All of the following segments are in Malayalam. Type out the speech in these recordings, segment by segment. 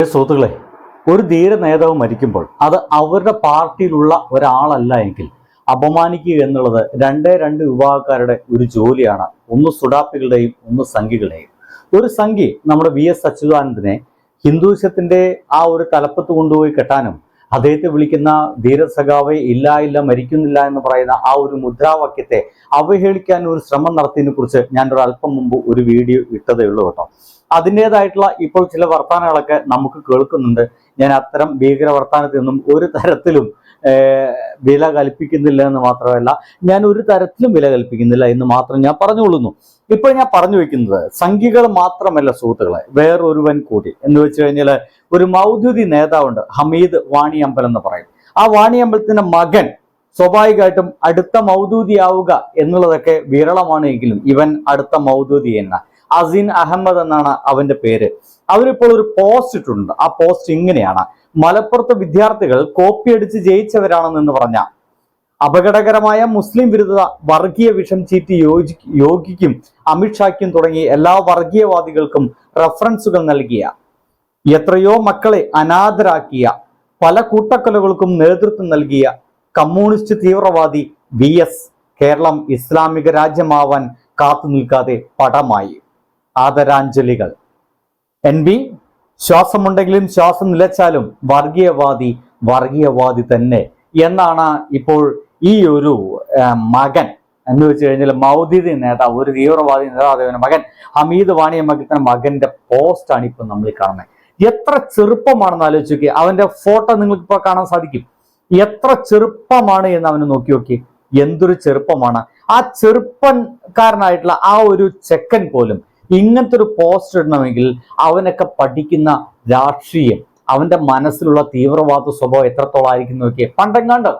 സുഹൃത്തുക്കളെ ഒരു ധീര നേതാവ് മരിക്കുമ്പോൾ അത് അവരുടെ പാർട്ടിയിലുള്ള ഒരാളല്ല എങ്കിൽ അപമാനിക്കുക എന്നുള്ളത് രണ്ടേ രണ്ട് വിഭാഗക്കാരുടെ ഒരു ജോലിയാണ്. ഒന്ന് സുഡാപ്പികളുടെയും ഒന്ന് സംഘികളുടെയും. ഒരു സംഘി നമ്മുടെ വി എസ് അച്യുതാനന്ദനെ ഹിന്ദുവിസത്തിന്റെ ആ ഒരു തലപ്പത്ത് കൊണ്ടുപോയി കെട്ടാനും അദ്ദേഹത്തെ വിളിക്കുന്ന ധീരസഖാവെ ഇല്ല ഇല്ല മരിക്കുന്നില്ല എന്ന് പറയുന്ന ആ ഒരു മുദ്രാവാക്യത്തെ അവഹേളിക്കാൻ ഒരു ശ്രമം നടത്തിയതിനെ കുറിച്ച് ഞാൻ ഒരു അല്പം മുമ്പ് ഒരു വീഡിയോ ഇട്ടതേ ഉള്ളൂ കേട്ടോ. അതിന്റെതായിട്ടുള്ള ഇപ്പോൾ ചില വർത്തമാനങ്ങളൊക്കെ നമുക്ക് കേൾക്കുന്നുണ്ട്. ഞാൻ അത്തരം ഭീകര വർത്തമാനത്തിൽ നിന്നും ഒരു തരത്തിലും വില കൽപ്പിക്കുന്നില്ല എന്ന് മാത്രമല്ല ഞാൻ ഒരു തരത്തിലും വില കൽപ്പിക്കുന്നില്ല എന്ന് മാത്രം ഞാൻ പറഞ്ഞുകൊള്ളുന്നു. ഇപ്പോൾ ഞാൻ പറഞ്ഞു വെക്കുന്നത് സംഖ്യകൾ മാത്രമല്ല സുഹൃത്തുക്കളെ വേറൊരുവൻ കൂടി. എന്ന് വെച്ച് കഴിഞ്ഞാൽ ഒരു മൗദ്യുതി നേതാവുണ്ട് ഹമീദ് വാണിയമ്പലം എന്ന് പറയും. ആ വാണിയമ്പലത്തിന്റെ മകൻ സ്വാഭാവികമായിട്ടും അടുത്ത മൗദൂതിയാവുക എന്നുള്ളതൊക്കെ വിരളമാണ് എങ്കിലും ഇവൻ അടുത്ത മൗദൂദി എന്ന അസിൻ അഹമ്മദ് എന്നാണ് അവന്റെ പേര്. അവരിപ്പോൾ ഒരു പോസ്റ്റ് ഇട്ടിട്ടുണ്ട്. ആ പോസ്റ്റ് ഇങ്ങനെയാണ്. മലപ്പുറത്ത് വിദ്യാർത്ഥികൾ കോപ്പി അടിച്ച് ജയിച്ചവരാണെന്ന് പറഞ്ഞ. അപകടകരമായ മുസ്ലിം വിരുദ്ധ വർഗീയ വിഷം ചീറ്റി യോജി യോഗിക്കും അമിത്ഷായ്ക്കും തുടങ്ങി എല്ലാ വർഗീയവാദികൾക്കും റഫറൻസുകൾ നൽകിയ. എത്രയോ മക്കളെ അനാഥരാക്കിയ. പല കൂട്ടക്കൊലകൾക്കും നേതൃത്വം നൽകിയ കമ്മ്യൂണിസ്റ്റ് തീവ്രവാദി ബി എസ് കേരളം ഇസ്ലാമിക രാജ്യമാവാൻ കാത്തു നിൽക്കാതെ പടമായി. ആദരാഞ്ജലികൾ. എൻ ബി ശ്വാസമുണ്ടെങ്കിലും ശ്വാസം നിലച്ചാലും വർഗീയവാദി വർഗീയവാദി തന്നെ. എന്നാണ് ഇപ്പോൾ ഈ ഒരു മകൻ. എന്ന് വെച്ച് കഴിഞ്ഞാൽ മൗദ്യൂദി നേതാവ് ഒരു തീവ്രവാദി നേതാവ് മകൻ ഹമീദ് വാണിയമ്മക്കിന്റെ മകന്റെ പോസ്റ്റാണ് ഇപ്പൊ നമ്മൾ കാണുന്നത്. എത്ര ചെറുപ്പമാണെന്ന് ആലോചിക്കുക അവന്റെ ഫോട്ടോ നിങ്ങൾക്ക് ഇപ്പോൾ കാണാൻ സാധിക്കും. എത്ര ചെറുപ്പമാണ് എന്ന് അവന് നോക്കി നോക്കി. എന്തൊരു ചെറുപ്പമാണ്. ആ ചെറുപ്പക്കാരനായിട്ടുള്ള ആ ഒരു ചെക്കൻ പോലും ഇങ്ങനത്തെ ഒരു പോസ്റ്റ് ഇടണമെങ്കിൽ അവനൊക്കെ പഠിക്കുന്ന രാഷ്ട്രീയം അവന്റെ മനസ്സിലുള്ള തീവ്രവാദ സ്വഭാവം എത്രത്തോളം ആയിരിക്കും നോക്കിയേ. പണ്ടെങ്ങാണ്ട്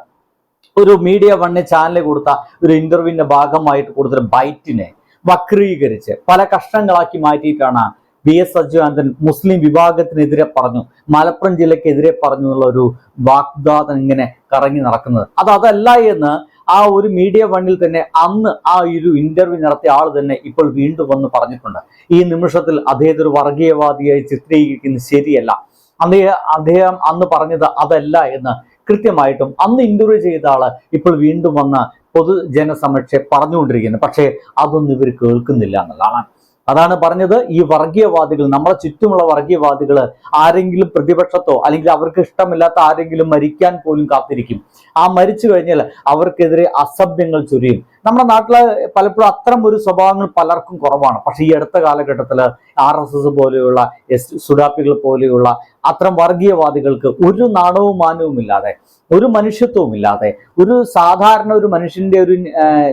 ഒരു മീഡിയ വണ്ണി ചാനലിൽ കൊടുത്ത ഒരു ഇന്റർവ്യൂവിന്റെ ഭാഗമായിട്ട് കൊടുത്തൊരു ബൈറ്റിനെ വക്രീകരിച്ച് പല കഷ്ണങ്ങളാക്കി മാറ്റിയിട്ടാണ് വി എസ് അച്യുതാനന്ദൻ മുസ്ലിം വിഭാഗത്തിനെതിരെ പറഞ്ഞു മലപ്പുറം ജില്ലക്കെതിരെ പറഞ്ഞു എന്നുള്ള ഒരു വാഗ്ദാനം ഇങ്ങനെ കറങ്ങി നടക്കുന്നത്. അത് അതല്ല എന്ന് ആ ഒരു മീഡിയ വണ്ണിൽ തന്നെ അന്ന് ആ ഒരു ഇന്റർവ്യൂ നടത്തിയ ആൾ തന്നെ ഇപ്പോൾ വീണ്ടും വന്ന് പറഞ്ഞിട്ടുണ്ട്. ഈ നിമിഷത്തിൽ അദ്ദേഹത്തെ ഒരു വർഗീയവാദിയായി ചിത്രീകരിക്കുന്നത് ശരിയല്ല. അന്ന് അദ്ദേഹം അന്ന് പറഞ്ഞത് അതല്ല എന്ന് കൃത്യമായിട്ടും അന്ന് ഇന്റർവ്യൂ ചെയ്ത ആൾ ഇപ്പോൾ വീണ്ടും വന്ന് പൊതുജനസമക്ഷെ പറഞ്ഞുകൊണ്ടിരിക്കുന്നത് പക്ഷേ അതൊന്നും ഇവർ കേൾക്കുന്നില്ല എന്നുള്ളതാണ്. അതാണ് പറഞ്ഞത് ഈ വർഗീയവാദികൾ നമ്മളെ ചുറ്റുമുള്ള വർഗീയവാദികൾ ആരെങ്കിലും പ്രതിപക്ഷത്തോ അല്ലെങ്കിൽ അവർക്ക് ഇഷ്ടമില്ലാത്ത ആരെങ്കിലും മരിക്കാൻ പോലും കാത്തിരിക്കും. ആ മരിച്ചു കഴിഞ്ഞാൽ അവർക്കെതിരെ അസഭ്യങ്ങൾ ചൊരിയും. നമ്മുടെ നാട്ടിൽ പലപ്പോഴും അത്തരം ഒരു സ്വഭാവങ്ങൾ പലർക്കും കുറവാണ്. പക്ഷെ ഈ അടുത്ത കാലഘട്ടത്തിൽ ആർ എസ് എസ് പോലെയുള്ള എസ് സുഡാപ്പികൾ പോലെയുള്ള അത്തരം വർഗീയവാദികൾക്ക് ഒരു നാണവും മാനവും ഇല്ലാതെ ഒരു മനുഷ്യത്വവും ഇല്ലാതെ ഒരു സാധാരണ ഒരു മനുഷ്യന്റെ ഒരു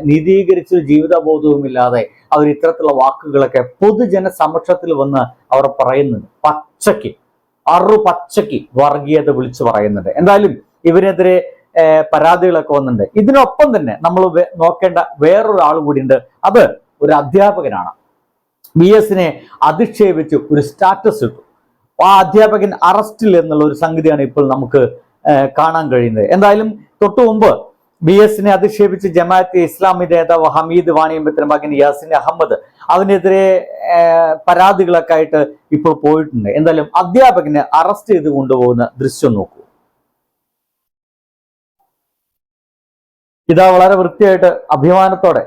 നീതീകരിച്ച ജീവിതബോധവും ഇല്ലാതെ അവർ ഇത്തരത്തിലുള്ള വാക്കുകളൊക്കെ പൊതുജന സമക്ഷത്തിൽ വന്ന് അവർ പറയുന്നുണ്ട്. പച്ചയ്ക്ക് അറു പച്ചയ്ക്ക് വർഗീയത വിളിച്ചു പറയുന്നുണ്ട്. എന്തായാലും ഇവരെതിരെ പരാതികളൊക്കെ വന്നിട്ടുണ്ട്. ഇതിനൊപ്പം തന്നെ നമ്മൾ നോക്കേണ്ട വേറൊരാൾ കൂടിയുണ്ട്. അത് ഒരു അധ്യാപകനാണ്. ബി എസിനെ അധിക്ഷേപിച്ച് ഒരു സ്റ്റാറ്റസ് ഇട്ടു. ആ അധ്യാപകൻ അറസ്റ്റിൽ എന്നുള്ള ഒരു സംഗതിയാണ് ഇപ്പോൾ നമുക്ക് കാണാൻ കഴിയുന്നത്. എന്തായാലും തൊട്ടു മുമ്പ് ബി എസിനെ അധിക്ഷേപിച്ച് ജമാഅത്തെ ഇസ്ലാമി നേതാവ് ഹമീദ് വാണിയമ്പത്തിന്റെ മകൻ യാസിൻ അഹമ്മദ് അവനെതിരെ പരാതികളൊക്കെ ആയിട്ട് ഇപ്പോൾ പോയിട്ടുണ്ട്. എന്തായാലും അധ്യാപകനെ അറസ്റ്റ് ചെയ്ത് കൊണ്ടുപോകുന്ന ദൃശ്യം നോക്കൂ. ഇതാ വളരെ വൃത്തിയായിട്ട് അഭിമാനത്തോടെ.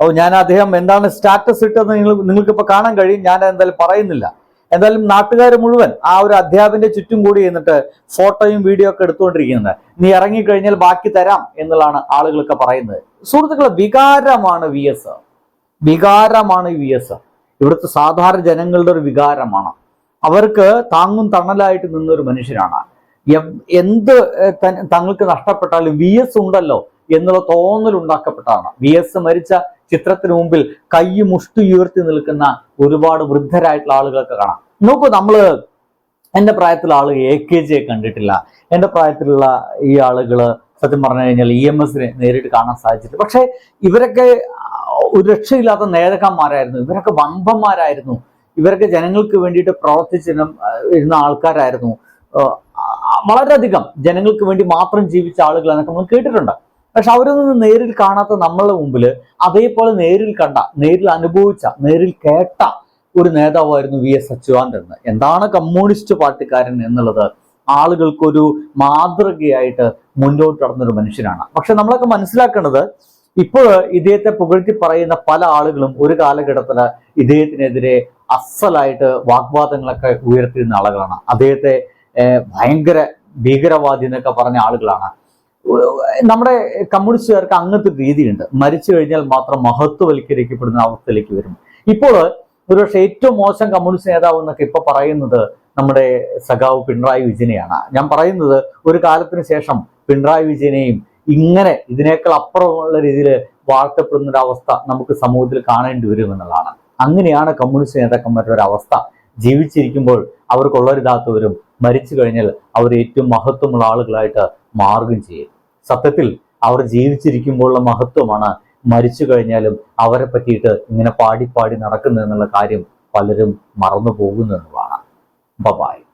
ഓ ഞാൻ അദ്ദേഹം എന്താണ് സ്റ്റാറ്റസ് ഇട്ടതെന്ന് നിങ്ങൾ നിങ്ങൾക്ക് ഇപ്പൊ കാണാൻ കഴിയും. ഞാൻ എന്തായാലും പറയുന്നില്ല. എന്തായാലും നാട്ടുകാർ മുഴുവൻ ആ ഒരു അധ്യാപന്റെ ചുറ്റും കൂടി എന്നിട്ട് ഫോട്ടോയും വീഡിയോ ഒക്കെ എടുത്തുകൊണ്ടിരിക്കുന്നത്. നീ ഇറങ്ങിക്കഴിഞ്ഞാൽ ബാക്കി തരാം എന്നുള്ളതാണ് ആളുകളൊക്കെ പറയുന്നത്. സുഹൃത്തുക്കളെ വികാരമാണ് വി എസ് വികാരമാണ് വി എസ് ഇവിടുത്തെ സാധാരണ ജനങ്ങളുടെ ഒരു വികാരമാണ്. അവർക്ക് താങ്ങും തണലായിട്ട് നിന്നൊരു മനുഷ്യനാണ് എന്ത് തങ്ങൾക്ക് നഷ്ടപ്പെട്ടാലും വി എസ് ഉണ്ടല്ലോ. എന്നുള്ള തോന്നൽ ഉണ്ടാക്കപ്പെട്ടതാണ് വി എസ് മരിച്ച ചിത്രത്തിന് മുമ്പിൽ കൈ മുഷ്ടി ഉയർത്തി നിൽക്കുന്ന ഒരുപാട് വൃദ്ധരായിട്ടുള്ള ആളുകളൊക്കെ കാണാം. നോക്കൂ നമ്മൾ എന്റെ പ്രായത്തിലുള്ള ആളുകൾ എ കെ ജിയെ കണ്ടിട്ടില്ല. എന്റെ പ്രായത്തിലുള്ള ഈ ആളുകൾ സത്യം പറഞ്ഞു കഴിഞ്ഞാൽ ഇ എം എസിനെ നേരിട്ട് കാണാൻ സാധിച്ചിട്ട് പക്ഷേ ഇവരൊക്കെ ഒരു രക്ഷയില്ലാത്ത നേതാക്കന്മാരായിരുന്നു. ഇവരൊക്കെ വമ്പന്മാരായിരുന്നു. ഇവരൊക്കെ ജനങ്ങൾക്ക് വേണ്ടിയിട്ട് പ്രവർത്തിച്ചിരുന്ന ഇരുന്ന ആൾക്കാരായിരുന്നു. വളരെയധികം ജനങ്ങൾക്ക് വേണ്ടി മാത്രം ജീവിച്ച ആളുകൾ എന്നൊക്കെ നമ്മൾ കേട്ടിട്ടുണ്ട്. പക്ഷെ അവരൊന്നും നേരിൽ കാണാത്ത നമ്മളുടെ മുമ്പിൽ അതേപോലെ നേരിൽ കണ്ട നേരിൽ അനുഭവിച്ച നേരിൽ കേട്ട ഒരു നേതാവായിരുന്നു വി എസ് അച്യുതാനന്ദൻ എന്താണ് കമ്മ്യൂണിസ്റ്റ് പാർട്ടിക്കാരൻ എന്നുള്ളത്? ആളുകൾക്കൊരു മാതൃകയായിട്ട് മുന്നോട്ട് നടന്നൊരു മനുഷ്യനാണ്. പക്ഷെ നമ്മളൊക്കെ മനസ്സിലാക്കേണ്ടത് ഇപ്പോൾ ഇദ്ദേഹത്തെ പുകഴ്ത്തി പറയുന്ന പല ആളുകളും ഒരു കാലഘട്ടത്തിൽ ഇദ്ദേഹത്തിനെതിരെ അസലായിട്ട് വാഗ്വാദങ്ങളൊക്കെ ഉയർത്തിയിരുന്ന ആളുകളാണ്. അദ്ദേഹത്തെ ഭയങ്കര ഭീകരവാദി എന്നൊക്കെ പറഞ്ഞ ആളുകളാണ്. നമ്മുടെ കമ്മ്യൂണിസ്റ്റുകാർക്ക് അങ്ങനത്തെ രീതിയുണ്ട്. മരിച്ചു കഴിഞ്ഞാൽ മാത്രം മഹത്വവൽക്കരിക്കപ്പെടുന്ന അവസ്ഥയിലേക്ക് വരും ഇപ്പോൾ ഒരുപക്ഷെ ഏറ്റവും മോശം കമ്മ്യൂണിസ്റ്റ് നേതാവ് എന്നൊക്കെ ഇപ്പൊ പറയുന്നത് നമ്മുടെ സഖാവ് പിണറായി വിജയനെയാണ്. ഞാൻ പറയുന്നത് ഒരു കാലത്തിന് ശേഷം പിണറായി വിജയനെയും ഇങ്ങനെ ഇതിനേക്കാൾ അപ്പുറമുള്ള രീതിയിൽ വാഴ്ത്തപ്പെടുന്ന ഒരു അവസ്ഥ നമുക്ക് സമൂഹത്തിൽ കാണേണ്ടി വരും എന്നുള്ളതാണ്. അങ്ങനെയാണ് കമ്മ്യൂണിസ്റ്റ് നേതാക്കന്മാരുടെ ഒരു അവസ്ഥ. ജീവിച്ചിരിക്കുമ്പോൾ അവർക്കുള്ളൊരിതാത്തവരും കൊള്ളരുതാത്തവരും മരിച്ചു കഴിഞ്ഞാൽ അവർ ഏറ്റവും മഹത്വമുള്ള ആളുകളായിട്ട് മാറുകയും ചെയ്യും സത്യത്തിൽ അവർ ജീവിച്ചിരിക്കുമ്പോഴുള്ള മഹത്വമാണ് മരിച്ചു കഴിഞ്ഞാലും അവരെ പറ്റിയിട്ട് ഇങ്ങനെ പാടി പാടി നടക്കുന്നു എന്നുള്ള കാര്യം പലരും മറന്നു പോകുന്നു എന്നുള്ളതാണ് ബബായ്